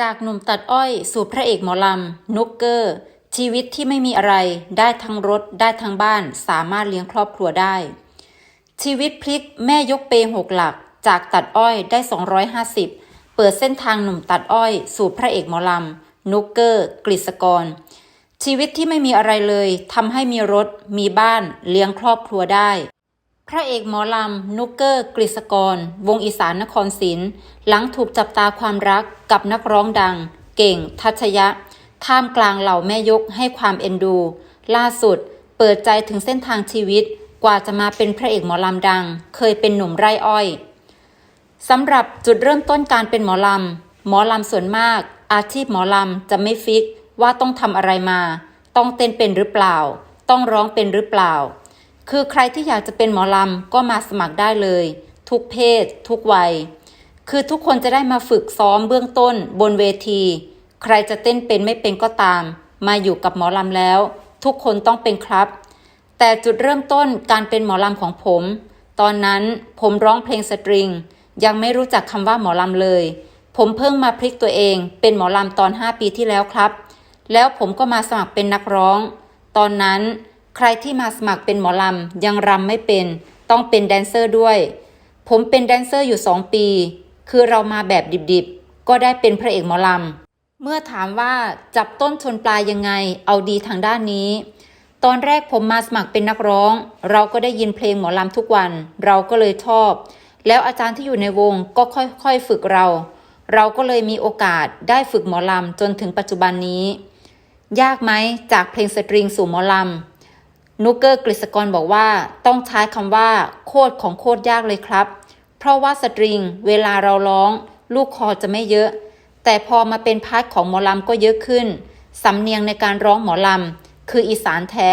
จากหนุ่มตัดอ้อยสู่พระเอกหมอลำนุกเกอร์ ชีวิตที่ไม่มีอะไร ได้ทั้งรถได้ทั้งบ้าน สามารถเลี้ยงครอบครัวได้ ชีวิตพลิกแม่ยกเปหกหลัก จากตัดอ้อยได้ 250 เปิดเส้นทางหนุ่มตัดอ้อย สู่พระเอกหมอลำนุกเกอร์ กฤษกร ชีวิตที่ไม่มีอะไรเลยทำให้มีรถ มีบ้าน เลี้ยงครอบครัวได้ พระเอกหมอลำนุกเกอร์กฤษกร วงอีสานนครศรีหลังถูกจับตาความรักกับนักร้องดัง เก่ง ทัชยะ ท่ามกลางเหล่าแม่ยกให้ความเอ็นดู ล่าสุด เปิดใจถึงเส้นทางชีวิต กว่าจะมาเป็นพระเอกหมอลำดัง เคยเป็นหนุ่มไร่อ้อยสำหรับจุดเริ่มต้นการเป็นหมอลำหมอลำส่วนมาก อาชีพหมอลำจะไม่ฟิกว่าต้องทำอะไรมา ต้องเต้นเป็นหรือเปล่า ต้องร้องเป็นหรือเปล่า คือใครที่อยากจะเป็นหมอลำก็มาสมัครได้เลย ทุกเพศ ทุกวัย คือทุกคนจะได้มาฝึกซ้อมเบื้องต้น บนเวที ใครจะเต้นเป็นไม่เป็นก็ตาม มาอยู่กับหมอลำแล้ว ทุกคนต้องเป็นครับ แต่จุดเริ่มต้นการเป็นหมอลำของผม ตอนนั้นผมร้องเพลงสตริง ยังไม่รู้จักคำว่าหมอลำเลย ผมเพิ่งมาพลิกตัวเอง เป็นหมอลำตอน 5 ปีที่แล้วครับ แล้วผมก็มาสมัครเป็นนักร้อง ตอนนั้น ใครที่มาสมัครเป็นหมอลำยังรำไม่เป็น ต้องเป็นแดนเซอร์ด้วย ผมเป็นแดนเซอร์อยู่สองปี คือเรามาแบบดิบๆ ก็ได้เป็นพระเอกหมอลำ เมื่อถามว่าจับต้นชนปลายยังไง เอาดีทางด้านนี้ ตอนแรกผมมาสมัครเป็นนักร้อง เราก็ได้ยินเพลงหมอลำทุกวัน เราก็เลยชอบ แล้วอาจารย์ที่อยู่ในวงก็ค่อยๆฝึกเรา เราก็เลยมีโอกาสได้ฝึกหมอลำจนถึงปัจจุบันนี้ ยากไหมจากเพลงสตริงสู่หมอลำ นุกเกอร์กฤษกรบอกว่าต้องใช้คำว่า โคตรของโคตรยากเลยครับ เพราะว่าสตริง เวลาเราร้อง ลูกคอจะไม่เยอะ แต่พอมาเป็นพาร์ทของหมอลำก็เยอะขึ้น สำเนียงในการร้องหมอลำคืออีสานแท้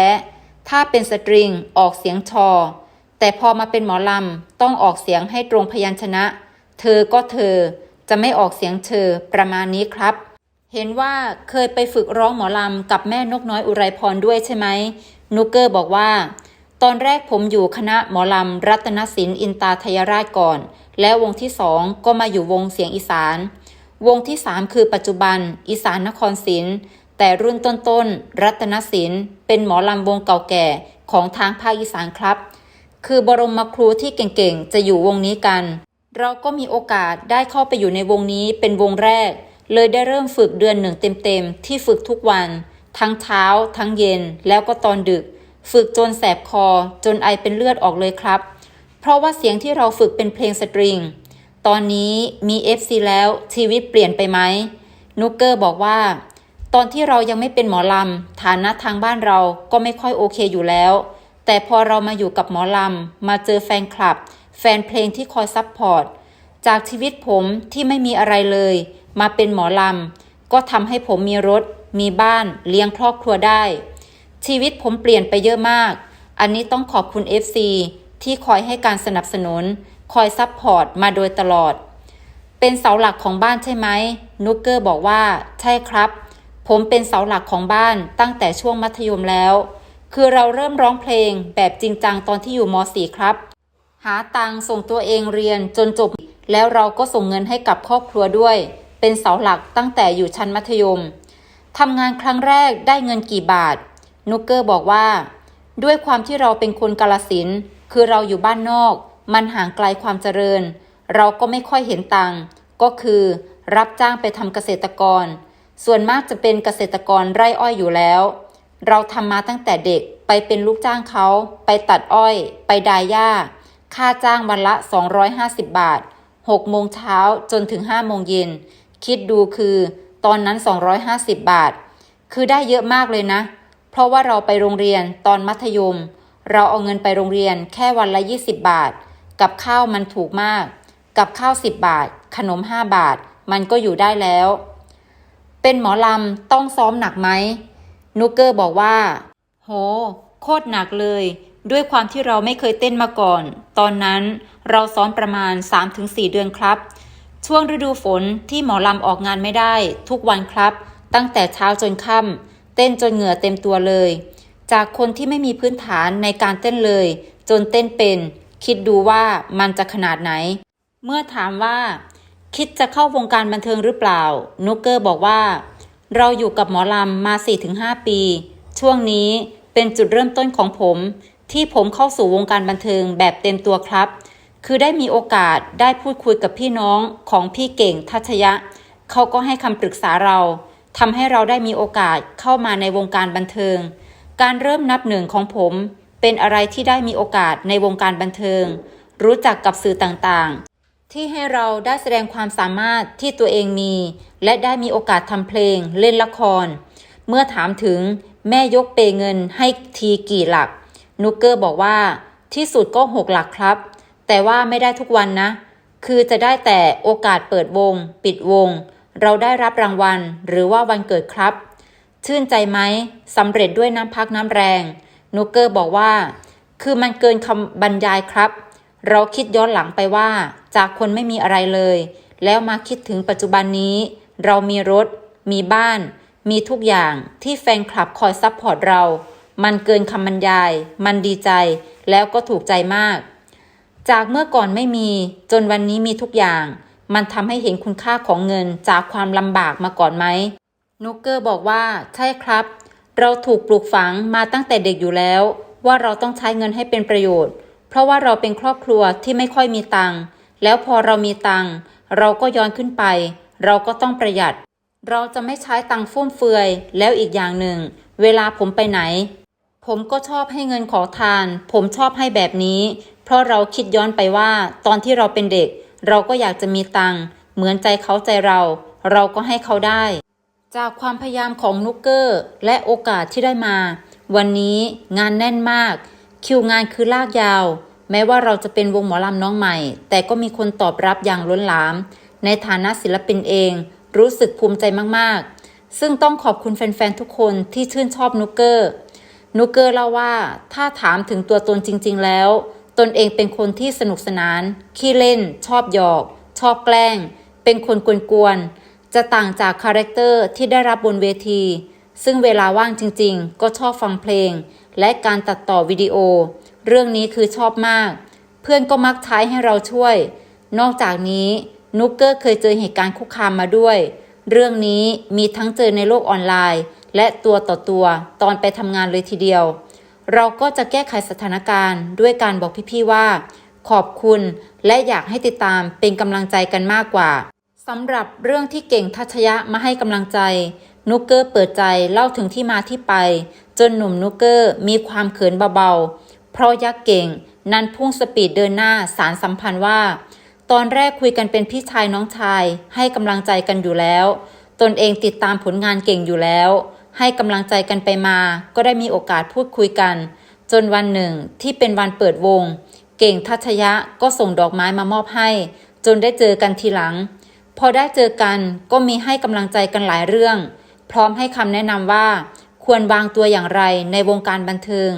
ถ้าเป็นสตริงออกเสียงชอ แต่พอมาเป็นหมอลำต้องออกเสียงให้ตรงพยัญชนะ เธอก็เธอ จะไม่ออกเสียงเชอประมาณนี้ครับเห็นว่าเคยไปฝึกร้องหมอลำกับแม่นกน้อยอุไรพรด้วยใช่ไหม นุกเกอร์บอกว่า ตอนแรกผมอยู่คณะหมอลำรัตนศิลป์อินตาทยราชก่อน แล้ววงที่สองก็มาอยู่วงเสียงอีสาน วงที่สามคือปัจจุบัน อีสานนครศิลป์แต่รุ่นต้นๆรัตนศิลป์เป็นหมอลำวงเก่าแก่ของทางภาคอีสานครับ คือบรมครูที่เก่งๆ จะอยู่วงนี้กัน เราก็มีโอกาสได้เข้าไปอยู่ในวงนี้เป็นวงแรก เลยได้เริ่มฝึกเดือนหนึ่งเต็มๆ ที่ฝึกทุกวัน ทั้งเช้า ทั้งเย็นแล้วก็ตอนดึก ฝึกจนแสบคอ จนไอเป็นเลือดออกเลยครับ เพราะว่าเสียงที่เราฝึกเป็นเพลงสตริง ตอนนี้มี FC แล้วชีวิตเปลี่ยนไปไหมนุกเกอร์บอกว่า ตอนที่เรายังไม่เป็นหมอลำฐานะทางบ้านเราก็ไม่ค่อยโอเคอยู่แล้ว แต่พอเรามาอยู่กับหมอลำมาเจอแฟนคลับ แฟนเพลงที่คอยซัพพอร์ตจากชีวิตผมที่ไม่มีอะไรเลย มาเป็นหมอลำก็ทำให้ผมมีรถ มีบ้านเลี้ยงครอบครัวได้ ชีวิตผมเปลี่ยนไปเยอะมาก อันนี้ต้องขอบคุณ FC ที่คอยให้การสนับสนุน คอยซัพพอร์ตมาโดยตลอด เป็นเสาหลักของบ้านใช่ไหมนุกเกอร์บอกว่าใช่ครับ ผมเป็นเสาหลักของบ้านตั้งแต่ช่วงมัธยมแล้ว คือเราเริ่มร้องเพลงแบบจริงจังตอนที่อยู่ม .4 ครับ หาตังส่งตัวเองเรียนจนจบ แล้วเราก็ส่งเงินให้กับครอบครัวด้วย เป็นเสาหลักตั้งแต่อยู่ชั้นมัธยม ทำงานครั้งแรกได้เงินกี่บาท นุกเกอร์บอกว่า ด้วยความที่เราเป็นคนกาลสินคือเราอยู่บ้านนอก มันห่างไกลความเจริญ เราก็ไม่ค่อยเห็นตังก็คือ รับจ้างไปทำเกษตรกร ส่วนมากจะเป็นเกษตรกรไร่อ้อยอยู่แล้ว เราทำมาตั้งแต่เด็กไปเป็นลูกจ้างเขาไปตัดอ้อย ไปดายหญ้า ค่าจ้างวันละ 250 บาท6โมงเช้าจนถึง5โมงเย็น คิดดูคือ ตอนนั้น 250 บาท คือได้เยอะมากเลยนะ เพราะว่าเราไปโรงเรียนตอนมัธยม เราเอาเงินไปโรงเรียนแค่วันละ 20 บาท กับข้าวมันถูกมาก กับข้าว 10 บาท ขนม 5 บาท มันก็อยู่ได้แล้ว เป็นหมอลำต้องซ้อมหนักไหมนุกเกอร์บอกว่า โห โคตรหนักเลย ด้วยความที่เราไม่เคยเต้นมาก่อน ตอนนั้นเราซ้อมประมาณ 3-4 เดือนครับ ช่วงฤดูฝนที่หมอลำออกงานไม่ได้ ทุกวันครับ ตั้งแต่เช้าจนค่ำเต้นจนเหงื่อเต็มตัวเลย จากคนที่ไม่มีพื้นฐานในการเต้นเลย จนเต้นเป็น คิดดูว่ามันจะขนาดไหน เมื่อถามว่า คิดจะเข้าวงการบันเทิงหรือเปล่า นุกเกอร์บอกว่า เราอยู่กับหมอลำมา 4-5 ปี ช่วงนี้เป็นจุดเริ่มต้นของผม ที่ผมเข้าสู่วงการบันเทิงแบบเต็มตัวครับ คือได้มีโอกาสได้พูดคุยกับพี่น้องของพี่เก่งทัชยะ เขาก็ให้คำปรึกษาเราทำให้เราได้มีโอกาสเข้ามาในวงการบันเทิง การเริ่มนับหนึ่งของผม เป็นอะไรที่ได้มีโอกาสในวงการบันเทิง รู้จักกับสื่อต่างๆ ที่ให้เราได้แสดงความสามารถที่ตัวเองมี และได้มีโอกาสทำเพลง เล่นละคร เมื่อถามถึงแม่ยกเปย์เงินให้ทีกี่หลัก นุกเกอร์บอกว่า ที่สุดก็หกหลักครับ แต่ว่าไม่ได้ทุกวันนะ คือจะได้แต่โอกาสเปิดวง ปิดวง เราได้รับรางวัล หรือว่าวันเกิดครับ ชื่นใจไหมสำเร็จด้วยน้ำพักน้ำแรงนุกเกอร์บอกว่า คือมันเกินคำบรรยายครับ เราคิดย้อนหลังไปว่า จากคนไม่มีอะไรเลย แล้วมาคิดถึงปัจจุบันนี้ เรามีรถ มีบ้าน มีทุกอย่างที่แฟนคลับคอยซัพพอร์ตเรา มันเกินคำบรรยาย มันดีใจ แล้วก็ถูกใจมาก จากเมื่อก่อนไม่มีจนวันนี้มีทุกอย่าง มันทำให้เห็นคุณค่าของเงินจากความลำบากมาก่อนไหมนุกเกอร์บอกว่าใช่ครับ เราถูกปลูกฝังมาตั้งแต่เด็กอยู่แล้ว ว่าเราต้องใช้เงินให้เป็นประโยชน์ เพราะว่าเราเป็นครอบครัวที่ไม่ค่อยมีตังค์แล้วพอเรามีตังค์เราก็ย้อนขึ้นไป เราก็ต้องประหยัด เราจะไม่ใช้ตังค์ฟุ่มเฟือย แล้วอีกอย่างหนึ่ง เวลาผมไปไหน ผมก็ชอบให้เงินขอทาน ผมชอบให้แบบนี้ เพราะเราคิดย้อนไปว่าตอนที่เราเป็นเด็ก เราก็อยากจะมีตังค์เหมือนใจเขาใจเรา เราก็ให้เขาได้ จากความพยายามของนุกเกอร์และโอกาสที่ได้มา วันนี้งานแน่นมาก คิวงานคือลากยาว แม้ว่าเราจะเป็นวงหมอลำน้องใหม่ แต่ก็มีคนตอบรับอย่างล้นหลาม ในฐานะศิลปินเอง รู้สึกภูมิใจมากๆ ซึ่งต้องขอบคุณแฟนๆทุกคนที่ชื่นชอบนุกเกอร์นุกเกอร์เล่าว่าถ้าถามถึงตัวตนจริง ๆ แล้ว ตนเองเป็นคนที่สนุกสนาน ขี้เล่น ชอบหยอก ชอบแกล้ง เป็นคนกวนๆ จะต่างจากคาแรคเตอร์ที่ได้รับบนเวที ซึ่งเวลาว่างจริงๆ ก็ชอบฟังเพลง และการตัดต่อวิดีโอ เรื่องนี้คือชอบมาก เพื่อนก็มักใช้ให้เราช่วย นอกจากนี้นุกเกอร์เคยเจอเหตุการณ์คุกคามมาด้วย เรื่องนี้มีทั้งเจอในโลกออนไลน์ และตัวต่อตัวตอนไปทำงานเลยทีเดียว เราก็จะแก้ไขสถานการณ์ด้วยการบอกพี่ๆว่า ขอบคุณและอยากให้ติดตามเป็นกำลังใจกันมากกว่าสำหรับเรื่องที่เก่งทัชยะมาให้กำลังใจ นุกเกอร์เปิดใจเล่าถึงที่มาที่ไป จนหนุ่มนุกเกอร์มีความเขินเบาๆ เพราะยักษ์เก่ง นั้นพุ่งสปีดเดินหน้าสารสัมพันธ์ว่า ตอนแรกคุยกันเป็นพี่ชายน้องชายให้กำลังใจกันอยู่แล้ว ตนเองติดตามผลงานเก่งอยู่แล้ว ให้กำลังใจกันไปมา ก็ได้มีโอกาสพูดคุยกัน จนวันหนึ่งที่เป็นวันเปิดวง เก่งทัชยะก็ส่งดอกไม้มามอบให้ จนได้เจอกันทีหลัง พอได้เจอกันก็มีให้กำลังใจกันหลายเรื่อง พร้อมให้คำแนะนำว่า ควรวางตัวอย่างไรในวงการบันเทิง